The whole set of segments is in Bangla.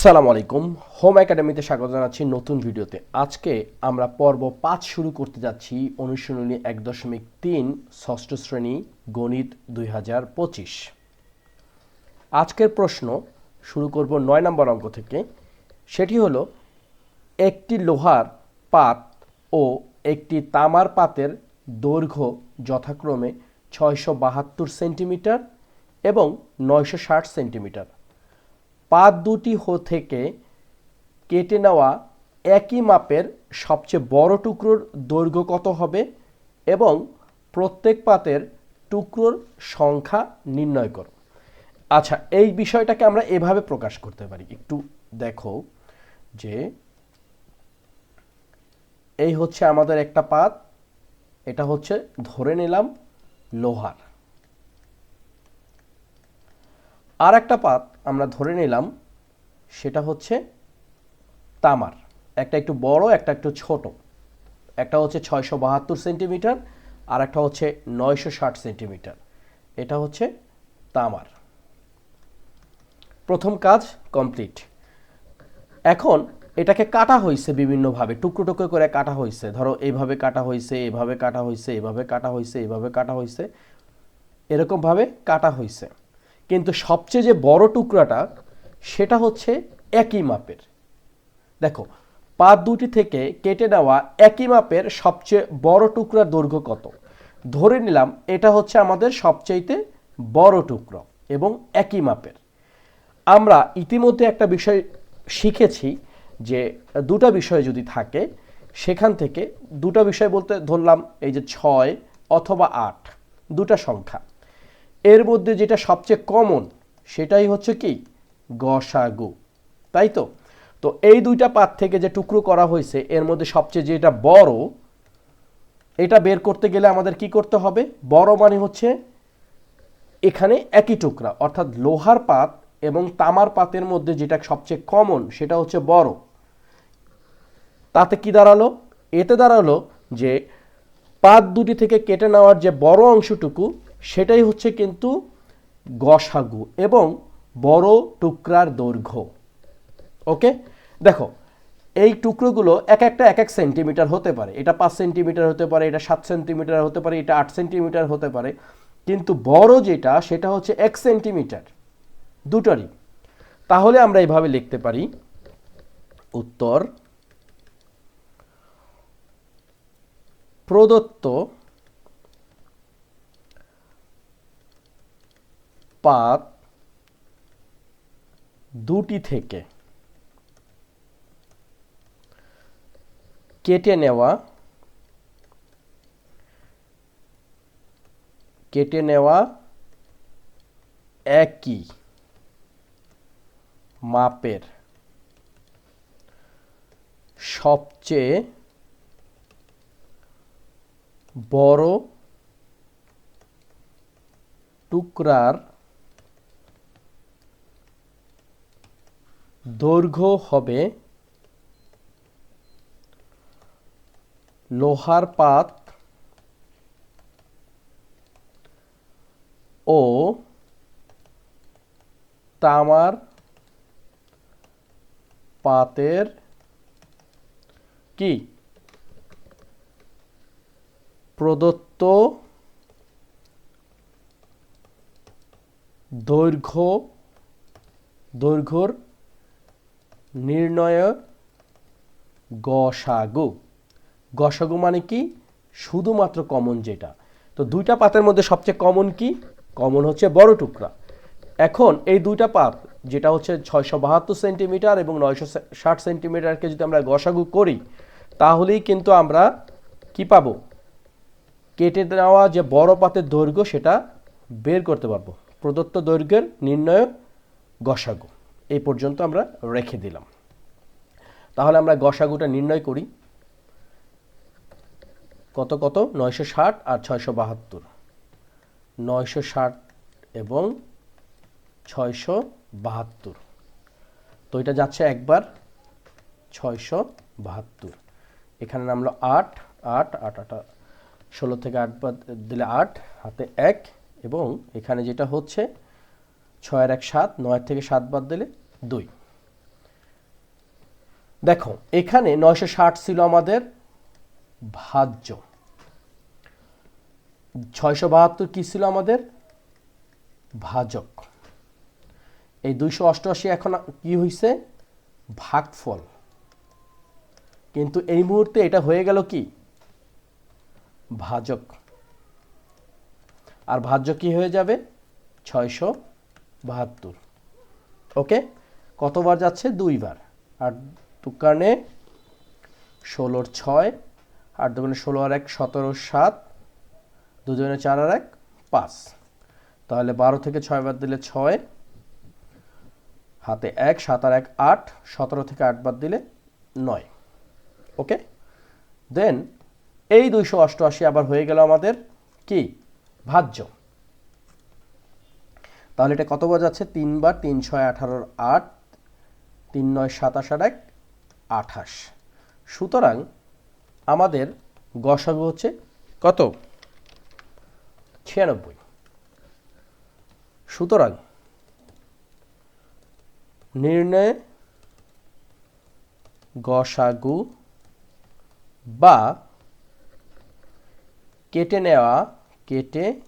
আসসালামু আলাইকুম। হোম একাডেমিতে স্বাগত জানাচ্ছি নতুন ভিডিওতে। আজকে আমরা পর্ব পাঁচ শুরু করতে যাচ্ছি অনুশীলনী এক দশমিক তিন, ষষ্ঠ শ্রেণি, গণিত দুই হাজার পঁচিশ। আজকের প্রশ্ন, শুরু করব নয় নম্বর অঙ্ক থেকে। সেটি হলো, একটি লোহার পাত ও একটি তামার পাতের দৈর্ঘ্য যথাক্রমে ছয়শো বাহাত্তর সেন্টিমিটার এবং নয়শো ষাট সেন্টিমিটার। পাত দুটি হো- থেকে কেটে নেওয়া একই মাপের সবচেয়ে বড় টুকরোর দৈর্ঘ্য কত হবে এবং প্রত্যেক পাতের টুকরোর সংখ্যা নির্ণয় করো। আচ্ছা এই বিষয়টাকে আমরা এভাবে প্রকাশ করতে পারি। একটু দেখো যে এই হচ্ছে আমাদের একটা পাত, এটা হচ্ছে ধরে নিলাম লোহার। আর একটা পাত আমরা ধরে নিলাম, সেটা হচ্ছে তামার। একটা একটু বড়, একটা একটু ছোট। একটা হচ্ছে ছয়শো বাহাত্তর সেন্টিমিটার আর একটা হচ্ছে নয়শো ষাট সেন্টিমিটার। এটা হচ্ছে তামার। প্রথম কাজ কমপ্লিট। এখন এটাকে কাটা হয়েছে বিভিন্নভাবে, টুকরো টুকরো করে কাটা হয়েছে ধরো এইভাবে কাটা হয়েছে এভাবে কাটা হয়েছে এভাবে কাটা হয়েছে এভাবে কাটা হয়েছে এরকমভাবে কাটা হয়েছে কিন্তু সবচেয়ে যে বড় টুকরাটা, সেটা হচ্ছে একই মাপের। দেখো পা দুটি থেকে কেটে নেওয়া একই মাপের সবচেয়ে বড় টুকরার দৈর্ঘ্য কত? ধরে নিলাম, এটা হচ্ছে আমাদের সবচাইতে বড় টুকরো এবং একই মাপের। আমরা ইতিমধ্যে একটা বিষয় শিখেছি যে দুটা বিষয় যদি থাকে, সেখান থেকে দুটা বিষয় বলতে ধরলাম এই যে ছয় অথবা আট, দুটা সংখ্যা। এর মধ্যে যেটা সবচেয়ে কমন সেটাই হচ্ছে কি? গসাগু। তাই তো? তো এই দুইটা পাত থেকে যে টুকরো করা হয়েছে, এর মধ্যে সবচেয়ে যেটা বড়, এটা বের করতে গেলে আমাদের কি করতে হবে? বড় মানে হচ্ছে এখানে একই টুকরা, অর্থাৎ লোহার পাত এবং তামার পাতের মধ্যে যেটা সবচেয়ে কমন সেটা হচ্ছে বড়। তাতে কি দাঁড়াল? এতে দাঁড়াল যে পাত দুটি থেকে কেটে নেওয়ার যে বড় অংশটুকু সেটাই হচ্ছে কিন্তু গসাগু এবং বড় টুকরার দৈর্ঘ্য। ওকে? দেখো, এই টুকরোগুলো এক একটা এক এক সেন্টিমিটার হতে পারে। এটা পাঁচ সেন্টিমিটার হতে পারে, এটা সাত সেন্টিমিটার হতে পারে, এটা আট সেন্টিমিটার হতে পারে। কিন্তু বড় যেটা, সেটা হচ্ছে এক সেন্টিমিটার। দুটোরই। তাহলে আমরা এভাবে লিখতে পারি, উত্তর প্রদত্ত পাত দুটি থেকে কেটে নেওয়া কেটে নেওয়া একই মাপের। সবচেয়ে বড় টুকরার দৈর্ঘ্য হবে লোহার পাত ও তামার পাতের কি? প্রদত্ত দৈর্ঘ্য দৈর্ঘ্যর নির্ণয় গসাগু। গসাগু মানে কি? শুধুমাত্র কমন যেটা। তো দুইটা পাতের মধ্যে সবচেয়ে কমন কি? কমন হচ্ছে বড় টুকরা। এখন এই দুইটা পাত, যেটা হচ্ছে ছয়শো বাহাত্তর সেন্টিমিটার এবং নয়শো ষাট সেন্টিমিটারকে যদি আমরা গসাগু করি, তাহলেই কিন্তু আমরা কি পাবো? কেটে নেওয়া যে বড় পাতের দৈর্ঘ্য, সেটা বের করতে পারব। প্রদত্ত দৈর্ঘ্যের নির্ণয় গসাগু। এই পর্যন্ত আমরা রেখে দিলাম। তাহলে আমরা গসাগুটা নির্ণয় করি। কত কত? নয়শো ষাট আর ছয়শো বাহাত্তর। নয়শো ষাট এবং ছয়শো বাহাত্তর। তো এটা যাচ্ছে একবার ছয়শো বাহাত্তর। এখানে নামলো আট আট আট আট ষোলো থেকে আট দিলে আট, হাতে এক এবং এখানে যেটা হচ্ছে ছয়ের এক সাত নয়ের থেকে সাত বাদ দিলে দুই। দেখো, এখানে নয়শো ষাট ছিল আমাদের ভাজ্য। ছয়শো বাহাত্তর কী ছিল আমাদের? ভাজক। এই দুইশো অষ্টআশি এখন কি হয়েছে ভাগফল। কিন্তু এই মুহূর্তে এটা হয়ে গেল কি? ভাজক। আর ভাজ্য কি হয়ে যাবে? ছয়শো বাহাত্তর। ওকে? কতবার যাচ্ছে? দুইবার। আর দোকানে ষোলোর ছয়, আর দোকানে ষোলো আর এক, সতেরো সাত, দুজনে চার আর এক, পাঁচ। তাহলে বারো থেকে ছয় বাদ দিলে ছয়, হাতে এক, সাত আর এক, আট, সতেরো থেকে আট বাদ দিলে নয়। ওকে? দেন, এই দুইশো অষ্টআশি আবার হয়ে গেল আমাদের কি? ভাজ্য। তাহলে এটা কতবার যাচ্ছে? তিনবার তিন ছয় আঠারোর আট, তিন নয় সাতাশ আর এক, আঠাশ। সুতরাং আমাদের গসাগু হচ্ছে কত? ছিয়ানব্বই। সুতরাং নির্ণয় গসাগু বা কেটে নেওয়া, কেটে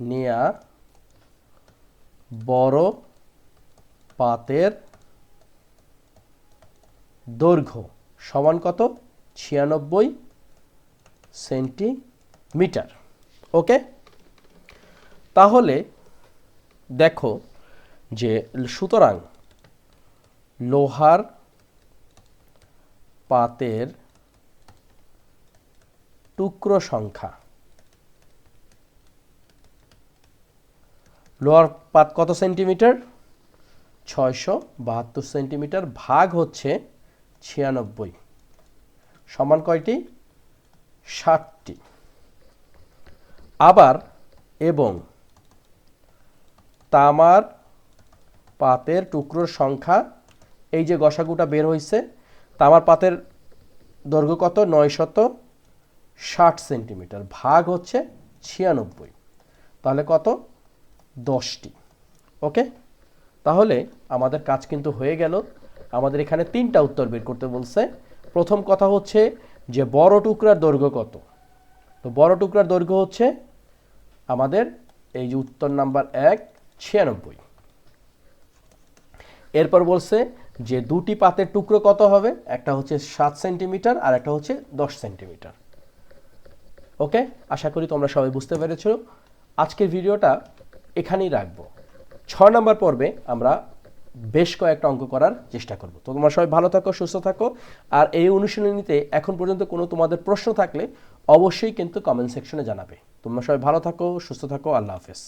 নেয়া বড় পাতের দৈর্ঘ্য সমান কত? ছিয়ানব্বই সেন্টিমিটার। ওকে? তাহলে দেখো যে সুতরাং লোহার পাতের টুকরো সংখ্যা লোহার পাত কত সেন্টিমিটার? ছয়শো বাহাত্তর সেন্টিমিটার, ভাগ হচ্ছে ছিয়ানব্বই। সমান কয়টি? ষাটটি। আবার এবং তামার পাতের টুকরোর সংখ্যা, এই যে গসাগুটা বের হয়েছে তামার পাতের দৈর্ঘ্য কত? নয়শত ষাট সেন্টিমিটার, ভাগ হচ্ছে ছিয়ানব্বই। তাহলে কত? দশটি। ওকে? তাহলে আমাদের কাজ কিন্তু হয়ে গেল। আমাদের এখানে তিনটা উত্তর বের করতে বলছে। প্রথম কথা হচ্ছে যে বড় টুকরার দৈর্ঘ্য কত? তো বড় টুকরার দৈর্ঘ্য হচ্ছে আমাদের এই যে উত্তর নাম্বার এক, ছিয়ানব্বই। এরপর বলছে যে দুটি পাতের টুকরো কত হবে? একটা হচ্ছে সাত সেন্টিমিটার আর একটা হচ্ছে দশ সেন্টিমিটার। ওকে? আশা করি তোমরা সবাই বুঝতে পেরেছ। আজকের ভিডিওটা এখানেই রাখব। ছয় নম্বর পর্বে আমরা বেশ কয়েকটা অঙ্ক করার চেষ্টা করব। তো তোমরা সবাই ভালো থাকো, সুস্থ থাকো। আর এই অনুশীলনীতে এখন পর্যন্ত কোনো তোমাদের প্রশ্ন থাকলে অবশ্যই কিন্তু কমেন্ট সেকশনে জানাবে। তোমরা সবাই ভালো থাকো, সুস্থ থাকো। আল্লাহ হাফেজ।